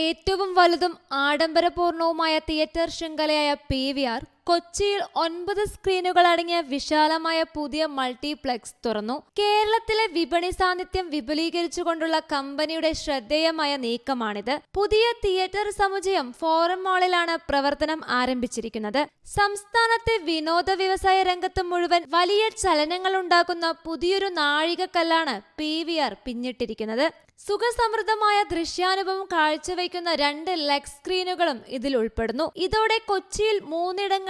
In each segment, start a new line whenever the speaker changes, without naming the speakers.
ഏറ്റവും വലുതും ആഡംബരപൂർണവുമായ തിയേറ്റർ ശൃംഖലയായ പി വി ആർ കൊച്ചിയിൽ ഒൻപത് സ്ക്രീനുകൾ അടങ്ങിയ വിശാലമായ പുതിയ മൾട്ടിപ്ലക്സ് തുറന്നു. കേരളത്തിലെ വിപണി സാന്നിധ്യം വിപുലീകരിച്ചുകൊണ്ടുള്ള കമ്പനിയുടെ ശ്രദ്ധേയമായ നീക്കമാണിത്. പുതിയ തിയേറ്റർ സമുച്ചയം ഫോറം മാളിലാണ് പ്രവർത്തനം ആരംഭിച്ചിരിക്കുന്നത്. സംസ്ഥാനത്തെ വിനോദ വ്യവസായ രംഗത്ത് മുഴുവൻ വലിയ ചലനങ്ങൾ ഉണ്ടാക്കുന്ന പുതിയൊരു നാഴികക്കല്ലാണ് പി വി ആർ പിന്നിട്ടിരിക്കുന്നത്. സുഖസമൃദ്ധമായ ദൃശ്യാനുഭവം കാഴ്ചവെക്കുന്ന രണ്ട് ലെഗ് സ്ക്രീനുകളും ഇതിൽ ഉൾപ്പെടുന്നു ഇതോടെ കൊച്ചിയിൽ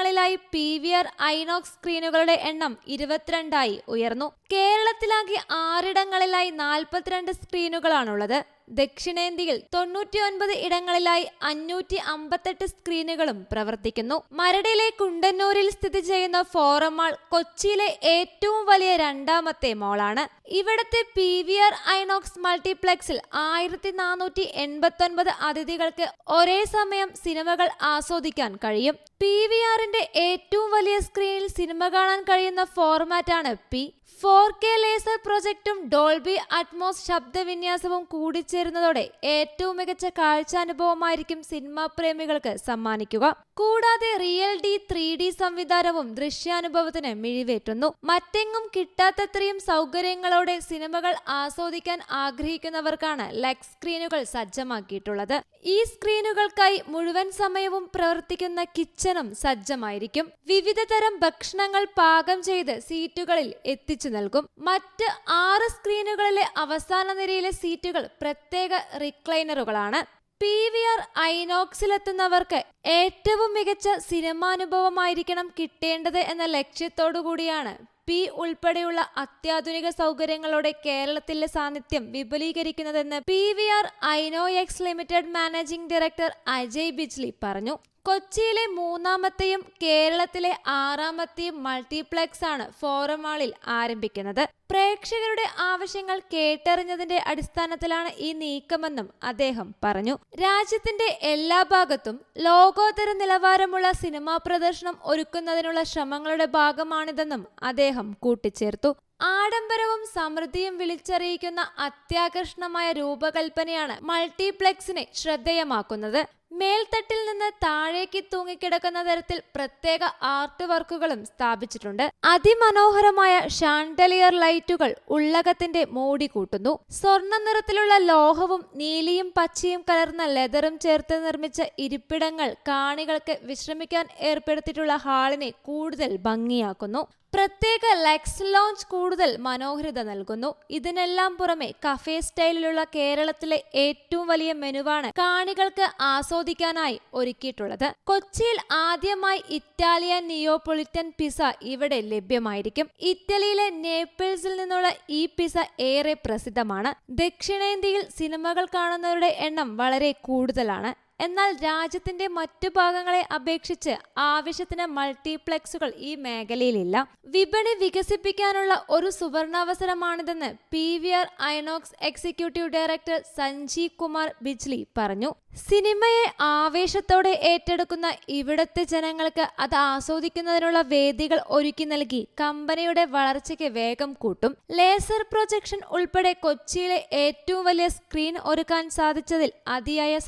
മൂന്നിടങ്ങളിലായി പി വി ആർ ഐനോക്സ് സ്ക്രീനുകളുടെ എണ്ണം ഇരുപത്തിരണ്ടായി ഉയർന്നു. കേരളത്തിലാകെ ആറിടങ്ങളിലായി നാൽപ്പത്തിരണ്ട് സ്ക്രീനുകളാണുള്ളത്. ദക്ഷിണേന്ത്യയിൽ തൊണ്ണൂറ്റിയൊൻപത് ഇടങ്ങളിലായി അഞ്ഞൂറ്റി അമ്പത്തെട്ട് സ്ക്രീനുകളും പ്രവർത്തിക്കുന്നു. മരടിലെ കുണ്ടന്നൂരിൽ സ്ഥിതി ചെയ്യുന്ന ഫോറം മാൾ കൊച്ചിയിലെ ഏറ്റവും വലിയ രണ്ടാമത്തെ മോളാണ്. ഇവിടത്തെ പി വി ആർ ഐനോക്സ് മൾട്ടിപ്ലക്സിൽ ആയിരത്തി നാനൂറ്റി എൺപത്തി ഒൻപത് അതിഥികൾക്ക് ഒരേ സമയം സിനിമകൾ ആസ്വദിക്കാൻ കഴിയും. പി വി ആറിന്റെ ഏറ്റവും വലിയ സ്ക്രീനിൽ സിനിമ കാണാൻ കഴിയുന്ന ഫോർമാറ്റാണ് പി. ഫോർ കെ ലേസർ പ്രൊജക്ടും ഡോൾബി അറ്റ്മോസ് ശബ്ദവിന്യാസവും കൂടിച്ചേരുന്നതോടെ ഏറ്റവും മികച്ച കാഴ്ചാനുഭവമായിരിക്കും സിനിമാ പ്രേമികൾക്ക് സമ്മാനിക്കുക. കൂടാതെ റിയൽ ഡി ത്രീ ഡി സംവിധാനവും ദൃശ്യാനുഭവത്തിന് മിഴിവേറ്റുന്നു. മറ്റെങ്ങും കിട്ടാത്തത്രയും സൗകര്യങ്ങളോടെ സിനിമകൾ ആസ്വദിക്കാൻ ആഗ്രഹിക്കുന്നവർക്കാണ് ലെഗ് സ്ക്രീനുകൾ സജ്ജമാക്കിയിട്ടുള്ളത്. ഈ സ്ക്രീനുകൾക്കായി മുഴുവൻ സമയവും പ്രവർത്തിക്കുന്ന കിച്ചണും സജ്ജമായിരിക്കും. വിവിധ തരം ഭക്ഷണങ്ങൾ പാകം ചെയ്ത് സീറ്റുകളിൽ എത്തിച്ചു നൽകും. മറ്റ് ആറ് സ്ക്രീനുകളിലെ അവസാന നിരയിലെ സീറ്റുകൾ പ്രത്യേക റിക്ലൈനറുകളാണ്. പി വി ആർ ഐനോക്സിലെത്തുന്നവർക്ക് ഏറ്റവും മികച്ച സിനിമാനുഭവമായിരിക്കണം കിട്ടേണ്ടത് എന്ന ലക്ഷ്യത്തോടു കൂടിയാണ് പി ഉൾപ്പെടെയുള്ള അത്യാധുനിക സൗകര്യങ്ങളോടെ കേരളത്തിലെ സാന്നിധ്യം വിപുലീകരിക്കുന്നതെന്ന് P V R INOX limited managing director Ajay Bijli പറഞ്ഞു. കൊച്ചിയിലെ മൂന്നാമത്തെയും കേരളത്തിലെ ആറാമത്തെയും മൾട്ടിപ്ലക്സ് ആണ് ഫോറം മാളിൽ ആരംഭിക്കുന്നത്. പ്രേക്ഷകരുടെ ആവശ്യങ്ങൾ കേട്ടറിഞ്ഞതിന്റെ അടിസ്ഥാനത്തിലാണ് ഈ നീക്കമെന്നും അദ്ദേഹം പറഞ്ഞു. രാജ്യത്തിന്റെ എല്ലാ ഭാഗത്തും ലോകോത്തര നിലവാരമുള്ള സിനിമാ പ്രദർശനം ഒരുക്കുന്നതിനുള്ള ശ്രമങ്ങളുടെ ഭാഗമാണിതെന്നും അദ്ദേഹം കൂട്ടിച്ചേർത്തു. ആഡംബരവും സമൃദ്ധിയും വിളിച്ചറിയിക്കുന്ന അത്യാകർഷണമായ രൂപകൽപ്പനയാണ് മൾട്ടിപ്ലക്സിനെ ശ്രദ്ധേയമാക്കുന്നത്. മേൽത്തട്ടിൽ നിന്ന് താഴേക്ക് തൂങ്ങിക്കിടക്കുന്ന തരത്തിൽ പ്രത്യേക ആർട്ട് വർക്കുകളും സ്ഥാപിച്ചിട്ടുണ്ട്. അതിമനോഹരമായ ഷാൻഡലിയർ ലൈറ്റുകൾ ഉള്ളകത്തിന്റെ മോടി കൂട്ടുന്നു. സ്വർണ നിറത്തിലുള്ള ലോഹവും നീലിയും പച്ചയും കലർന്ന ലെതറും ചേർത്ത് നിർമ്മിച്ച ഇരിപ്പിടങ്ങൾ കാണികൾക്ക് വിശ്രമിക്കാൻ ഏർപ്പെടുത്തിയിട്ടുള്ള ഹാളിനെ കൂടുതൽ ഭംഗിയാക്കുന്നു. പ്രത്യേക ലെക്സ് ലോഞ്ച് കൂടുതൽ മനോഹരിത നൽകുന്നു. ഇതിനെല്ലാം പുറമെ കഫേ സ്റ്റൈലിലുള്ള കേരളത്തിലെ ഏറ്റവും വലിയ മെനുവാണ് കാണികൾക്ക് ആസ്വദിക്കാനായി ഒരുക്കിയിട്ടുള്ളത്. കൊച്ചിയിൽ ആദ്യമായി ഇറ്റാലിയൻ നിയോപൊളിറ്റൻ പിസ ഇവിടെ ലഭ്യമായിരിക്കും. ഇറ്റലിയിലെ നേപ്പിൾസിൽ നിന്നുള്ള ഈ പിസ ഏറെ പ്രസിദ്ധമാണ്. ദക്ഷിണേന്ത്യയിൽ സിനിമകൾ കാണുന്നവരുടെ എണ്ണം വളരെ കൂടുതലാണ്. എന്നാൽ രാജ്യത്തിന്റെ മറ്റു ഭാഗങ്ങളെ അപേക്ഷിച്ച് ആവശ്യത്തിന് മൾട്ടിപ്ലക്സുകൾ ഈ മേഖലയിലില്ല. വിപണി വികസിപ്പിക്കാനുള്ള ഒരു സുവർണാവസരമാണിതെന്ന് P V R INOX executive director Sanjeev Kumar Bijli പറഞ്ഞു. സിനിമയെ ആവേശത്തോടെ ഏറ്റെടുക്കുന്ന ഇവിടത്തെ ജനങ്ങൾക്ക് അത് ആസ്വദിക്കുന്നതിനുള്ള വേദികൾ ഒരുക്കി നൽകി കമ്പനിയുടെ വളർച്ചയ്ക്ക് വേഗം കൂട്ടും. ലേസർ പ്രൊജക്ഷൻ ഉൾപ്പെടെ കൊച്ചിയിലെ ഏറ്റവും വലിയ സ്ക്രീൻ ഒരുക്കാൻ സാധിച്ചതിൽ അതിയായ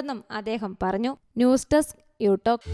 സന്തോഷമുണ്ടെന്നും അദ്ദേഹം പറഞ്ഞു. News desk യൂടോക്ക്